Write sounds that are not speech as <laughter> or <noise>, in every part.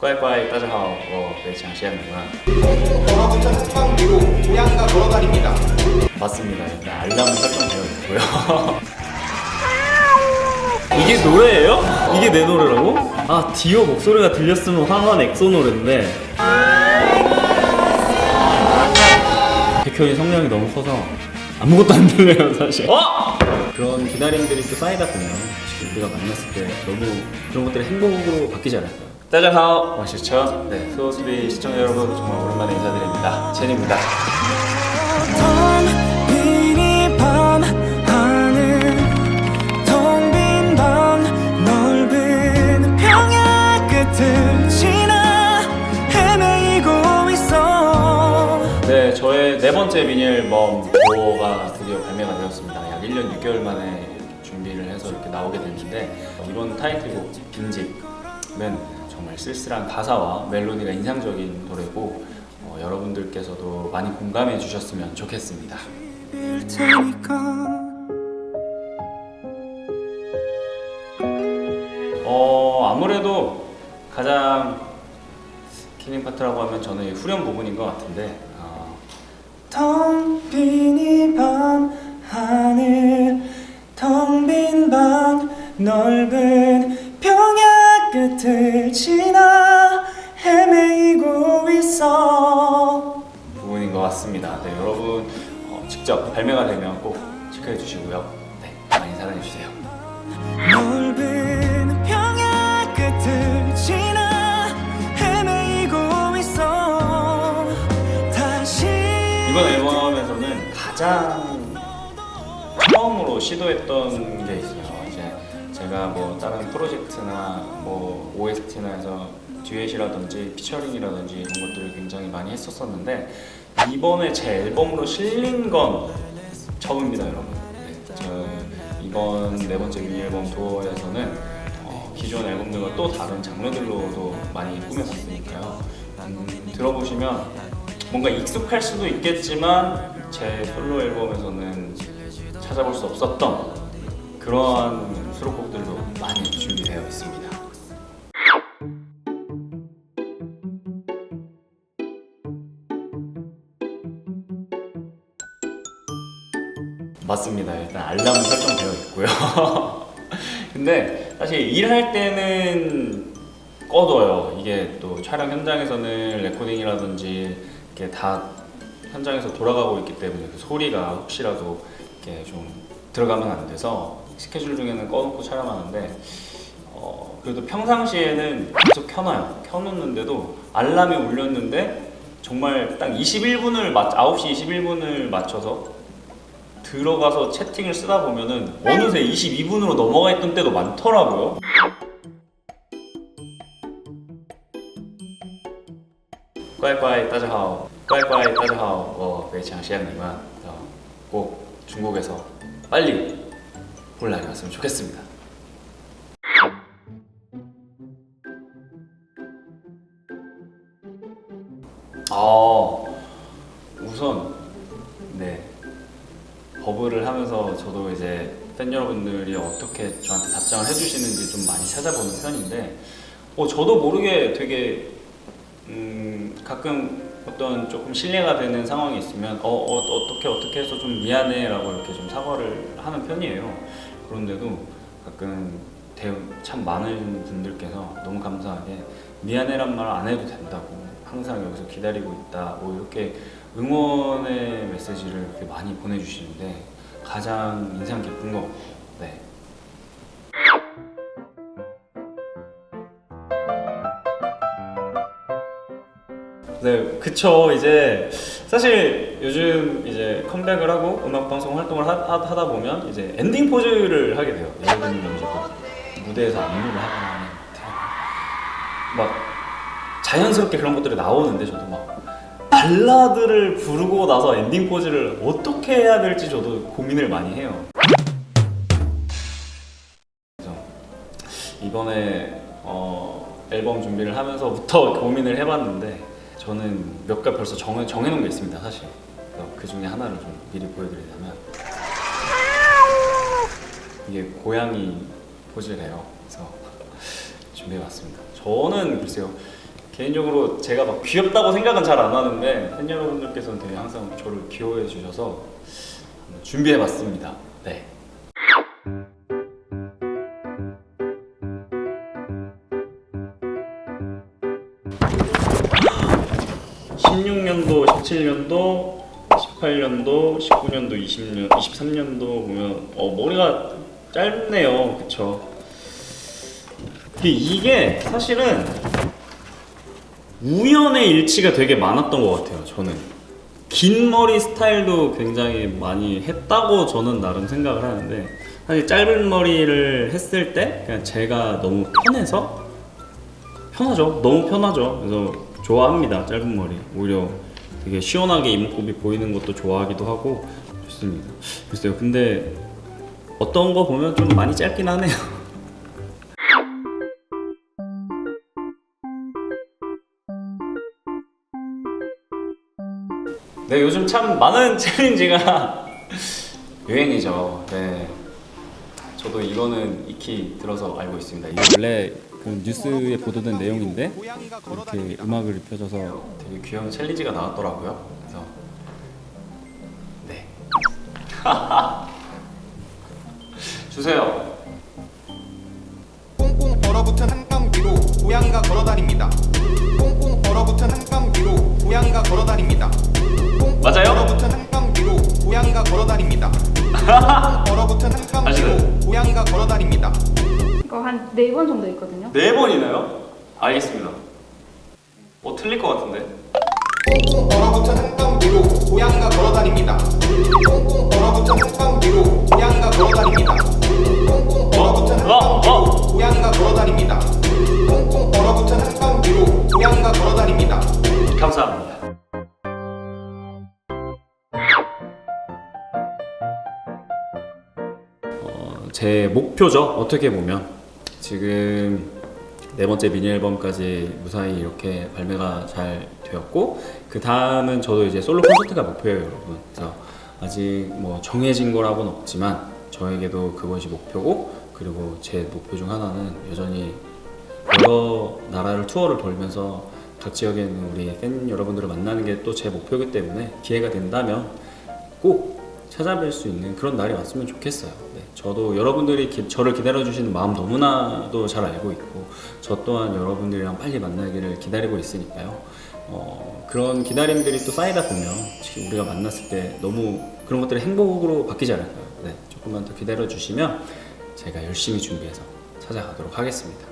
乖乖大家好我非常羡慕 전화부터 한방 뒤로 고양이가 걸어다닙니다. 맞습니다 일단 알람은 설정되어 있고요 <laughs> 이게 노래예요? 이게 내 노래라고? 아 디오 목소리가 들렸으면 황한 엑소 노래인데 백현이 성량이 너무 커서 아무것도 안 들려요 사실 어? 그런 기다림들이 또 쌓이다 보면 지금 우리가 만났을 때 너무 그런 것들이 행복으로 바뀌지 않을까 요? 짜자하오 와시죠 네 소스비 시청자 여러분 정말 오랜만에 인사드립니다 있어 네, 저의 네 번째 미니 앨범 도어가 드디어 발매가 되었습니다. 약 1년 6개월 만에 이렇게 준비를 해서 이렇게 나오게 됐는데 이번 타이틀곡 빈집은 정말 쓸쓸한 가사와 멜로디가 인상적인 노래고 어, 여러분들께서도 많이 공감해 주셨으면 좋겠습니다. 어, 아무래도 가장 킬링 파트라고 하면 저는 이 후렴 부분인 것 같은데 어, 텅빈 이 밤 하늘 텅빈 방 넓은 평야 끝 을 지나 헤매이고 있어 부분인 것 같습니다. 네, 여러분 어, 직접 발매가 되면 꼭 체크해 주시고요. 네, 많이 사랑해 주세요. 넓은 평야 끝을 지나 헤매이고 있어 다시 이번 앨범에서는 가장 처음으로 시도했던 게 있어요. 제가 뭐 다른 프로젝트나 뭐 OST나 해서 듀엣이라든지 피처링이라든지 이런 것들을 굉장히 많이 했었었는데 이번에 제 앨범으로 실린 건 처음입니다, 여러분. 네, 저 이번 네 번째 미니 앨범 도어에서는 어, 기존 앨범들과 또 다른 장르들로도 많이 꾸며봤으니까요. 음, 들어보시면 뭔가 익숙할 수도 있겠지만 제 솔로 앨범에서는 찾아볼 수 없었던 그러한 수록곡들도 많이 준비되어 있습니다. 맞습니다. 일단 알람은 설정되어 있고요. <laughs> 근데 사실 일할 때는 꺼둬요. 이게 또 촬영 현장에서는 레코딩이라든지 이렇게 다 현장에서 돌아가고 있기 때문에 그 소리가 혹시라도 이렇게 좀 들어가면 안 돼서 스케줄 중에는 꺼놓고 촬영하는데 어, 그래도 평상시에는 계속 켜놔요. 켜놓는데도 알람이 울렸는데 정말 딱 21분을 맞 9시 21분을 맞춰서 들어가서 채팅을 쓰다 보면은 어느새 22분으로 넘어가 있던 때도 많더라고요. 빠이빠이 따자하오 빠이빠이 따자하오 어, 네, 베이창 시안님은 어, 꼭 중국에서 빨리 볼 날이 왔으면 좋겠습니다. 아 우선 네 버블을 하면서 저도 이제 팬 여러분들이 어떻게 저한테 답장을 해주시는지 좀 많이 찾아보는 편인데 어, 저도 모르게 되게 음, 가끔 어떤 조금 신뢰가 되는 상황이 있으면 어, 어 어떻게 어떻게 해서 좀 미안해라고 이렇게 좀 사과를 하는 편이에요. 그런데도 가끔 대, 참 많은 분들께서 너무 감사하게 미안해란 말 안 해도 된다고 항상 여기서 기다리고 있다 뭐 이렇게 응원의 메시지를 이렇게 많이 보내주시는데 가장 인상 깊은 것 네. 네, 그쵸. 이제 사실 요즘 이제 컴백을 하고 음악 방송 활동을 하, 하- 하 다 보면 이제 엔딩 포즈를 하게 돼요. 예를 들면 이제 뭐 무대에서 안무를 하거나 막 자연스럽게 그런 것들이 나오는데 저도 막 발라드를 부르고 나서 엔딩 포즈를 어떻게 해야 될지 저도 고민을 많이 해요. 이번에 어, 앨범 준비를 하면서부터 <laughs> 고민을 해봤는데 저는 몇개 벌써 정해, 정해놓은 게 있습니다 사실 그 중에 하나를 좀 미리 보여드리자면 이게 고양이 포즈래요 그래서 <laughs> 준비해봤습니다 저는 글쎄요 개인적으로 제가 막 귀엽다고 생각은 잘 안 하는데 팬 여러분들께서는 되게 항상 저를 귀여워해 주셔서 준비해봤습니다. 네. 17년도, 18년도, 19년도, 20년, 23년도 보면 어 머리가 짧네요, 그쵸? 이게 사실은 우연의 일치가 되게 많았던 것 같아요. 저는 긴 머리 스타일도 굉장히 많이 했다고 저는 나름 생각을 하는데 사실 짧은 머리를 했을 때 그냥 제가 너무 편해서 편하죠. 너무 편하죠. 그래서 좋아합니다. 짧은 머리. 오히려 되게 시원하게 이목구비 보이는 것도 좋아하기도 하고 좋습니다. 글쎄요. 근데 어떤 거 보면 좀 많이 짧긴 하네요. <laughs> 네, 요즘 참 많은 챌린지가 <laughs> 유행이죠. 네. 저도 이거는 익히 들어서 알고 있습니다. 원래 그 뉴스에 보도된 내용인데 이렇게 음악을 입혀줘서 되게 귀여운 챌린지가 나왔더라고요. 그래서 네. <laughs> 주세요. 꽁꽁 얼어붙은 한강 위로 고양이가 걸어다닙니다. 꽁꽁 얼어붙은 한강 위로 고양이가 걸어다닙니다. 꽁꽁 맞아요? 얼어붙은 한강 위로 고양이가 걸어다닙니다. <laughs> 꽁꽁 얼어붙은 한강 한 네 번 정도 있거든요. 네 번이나요? 알겠습니다. 뭐 틀릴 것 같은데? 꽁꽁 얼어붙은 한강 위로 고양이가 걸어다닙니다. 꽁꽁 얼어붙은 한강 위로 고양이가 걸어다닙니다. 꽁꽁 얼어붙은 어, 한강 위로 어. 고양이가 걸어다닙니다. 꽁꽁 얼어붙은 한강 위로 고양이가 걸어다닙니다. 감사합니다. 어, 제 목표죠. 어떻게 보면 지금 네 번째 미니 앨범까지 무사히 이렇게 발매가 잘 되었고 그 다음은 저도 이제 솔로 콘서트가 목표예요, 여러분. 그래서 아직 뭐 정해진 거라고는 없지만 저에게도 그것이 목표고 그리고 제 목표 중 하나는 여전히 여러 나라를 투어를 돌면서 각 지역에 있는 우리 팬 여러분들을 만나는 게 또 제 목표이기 때문에 기회가 된다면 꼭 찾아뵐 수 있는 그런 날이 왔으면 좋겠어요. 네, 저도 여러분들이 기- 저를 기다려주시는 마음 너무나도 잘 알고 있고 저 또한 여러분들이랑 빨리 만나기를 기다리고 있으니까요. 어, 그런 기다림들이 또 쌓이다 보면 지금 우리가 만났을 때 너무 그런 것들이 행복으로 바뀌지 않을까요? 네, 조금만 더 기다려주시면 제가 열심히 준비해서 찾아가도록 하겠습니다.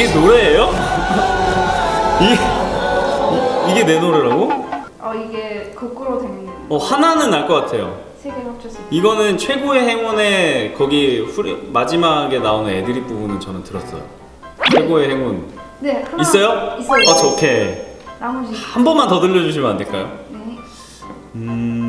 이게 노래예요? 이, 이게 내 노래라고? 어 이게 거꾸로 된세어 하나는 알 것 같아요. 개 합쳐서 이거는 최고의 행운의 거기 후리, 마지막에 나오는 애드립 부분은 저는 들었어요. 최고의 행운 네 하나 있어요? 있어요. 어, 저 오케이. 나머지 한 번만 더 들려주시면 안 될까요? 네 음.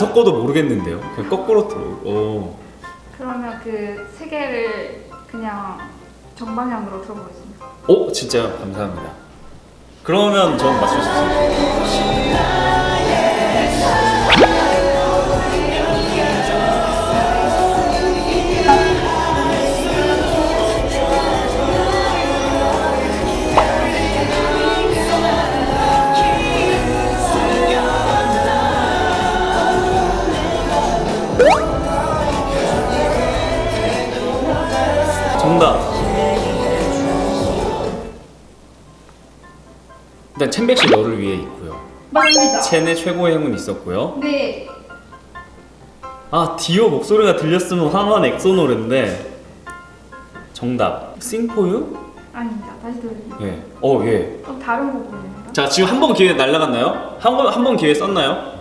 섞어도 모르겠는데요. 그냥 거꾸로 들어. 오. 그러면 그 세 개를 그냥 정방향으로 들어보겠습니다. 오 진짜 감사합니다. 그러면 전 맞출 수 있어요. 정답. 일단 챔백씨 너를 위해 있고요. 맞습니다. 첸의 최고의 행운 있었고요. 네 아 디오 목소리가 들렸으면 황원 엑소 노래인데 정답 싱포유? 아닙니다. 다시 들려드릴게요. 예. 어 예. 좀 다른 부분입니다. 자 지금 한 번 기회 날라갔나요? 한 번 한 번 기회 썼나요?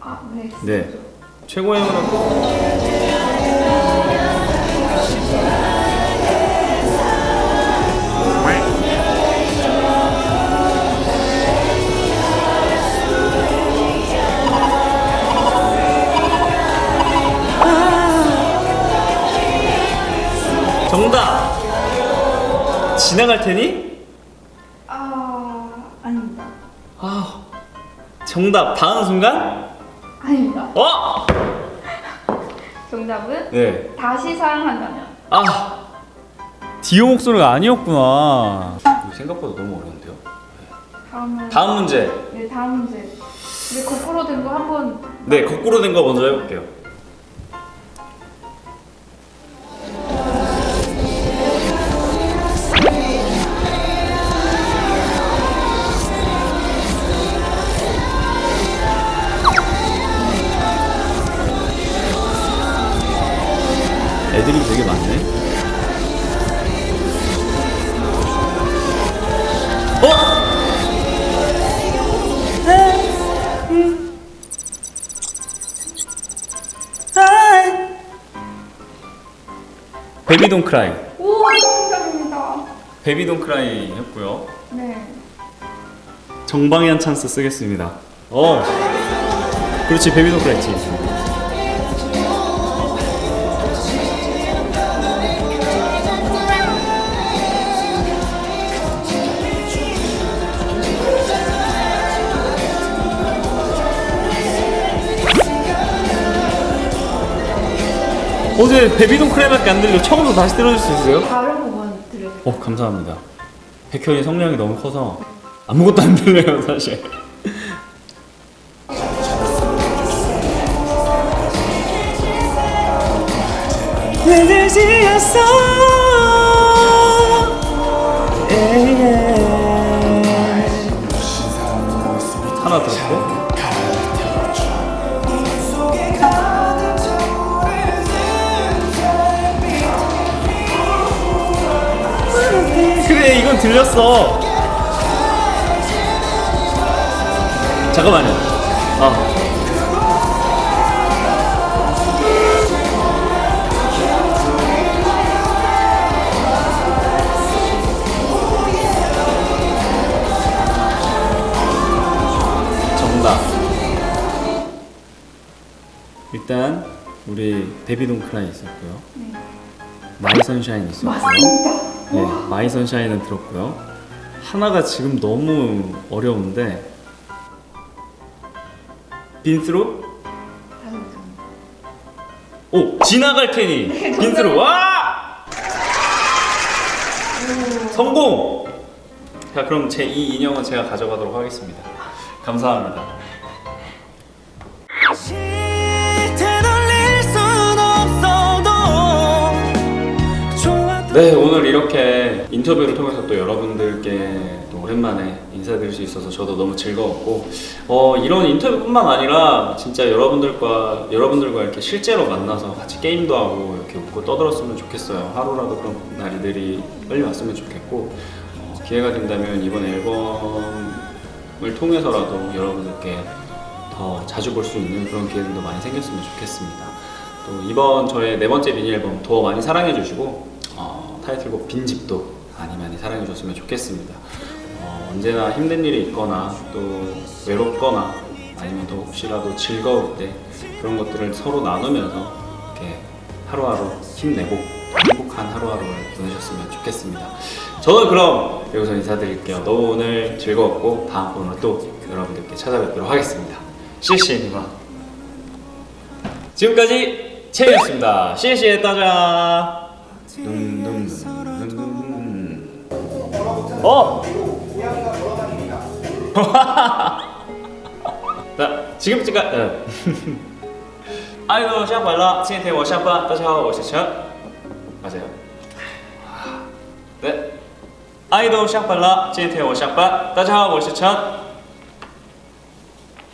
아, 네. 네. 최고의 음악. 정답. 지나갈 테니? 아, 아닙니다. 아. 정답. 다음 순간? 아닙니다. 어? 정답은 네. 다시 사랑한다면. 아 디오 목소리가 아니었구나. 생각보다 너무 어려운데요. 다음은 다음 문제. 네, 다음 문제. 근데 거꾸로 된 거 한번 네, 거꾸로 된 거 먼저 해볼게요. 애들이 되게 많네. 어? 베비 돈 크라이. 오, 정답입니다. 베비 돈 크라이 했고요. 네. 정방향 찬스 쓰겠습니다. 어. 그렇지 베비 돈 크라이 했지. 어제 베비돈 크레밖에 안 들려 처음부터 다시 들어줄 수 있어요? 다른 부분 들려드릴게요. 어 감사합니다. 백현이 성량이 너무 커서 아무것도 안 들려요 사실. 내들 지었어 들렸어. 잠깐만요. 아. 정답. 일단 우리 데비돈 크라이 있었고요. 마이 선샤인 있었고요. 네, 마이 선샤인은 들었고요. 하나가 지금 너무 어려운데 빈스로? 오 지나갈 테니 <laughs> 빈스로 와 성공. 자 그럼 제 이 인형은 제가 가져가도록 하겠습니다. 감사합니다. 네 오늘 이렇게 인터뷰를 통해서 또 여러분들께 또 오랜만에 인사드릴 수 있어서 저도 너무 즐거웠고 어, 이런 인터뷰뿐만 아니라 진짜 여러분들과 여러분들과 이렇게 실제로 만나서 같이 게임도 하고 이렇게 웃고 떠들었으면 좋겠어요 하루라도 그런 날들이 빨리 왔으면 좋겠고 어, 기회가 된다면 이번 앨범을 통해서라도 여러분들께 더 자주 볼 수 있는 그런 기회들도 많이 생겼으면 좋겠습니다. 또 이번 저의 네 번째 미니 앨범 더 많이 사랑해 주시고 어, 타이틀곡 빈집도 많이 많이 사랑해 줬으면 좋겠습니다. 어, 언제나 힘든 일이 있거나 또 외롭거나 아니면 또 혹시라도 즐거울 때 그런 것들을 서로 나누면서 이렇게 하루하루 힘내고 행복한 하루하루를 보내셨으면 좋겠습니다. 저는 그럼 여기서 인사드릴게요. 너무 오늘 즐거웠고 다음번에 또 여러분들께 찾아뵙도록 하겠습니다. 시시니마. 지금까지 채이었습니다. 시시에 따자. 어. <laughs> 나 지금 제가 응. 네. <laughs> 아이고 샤발라. 친구 샤바 다시하고 오시죠 맞아요. 네. 아이돌 샤발라. 친구 샤바 다시하고 오시죠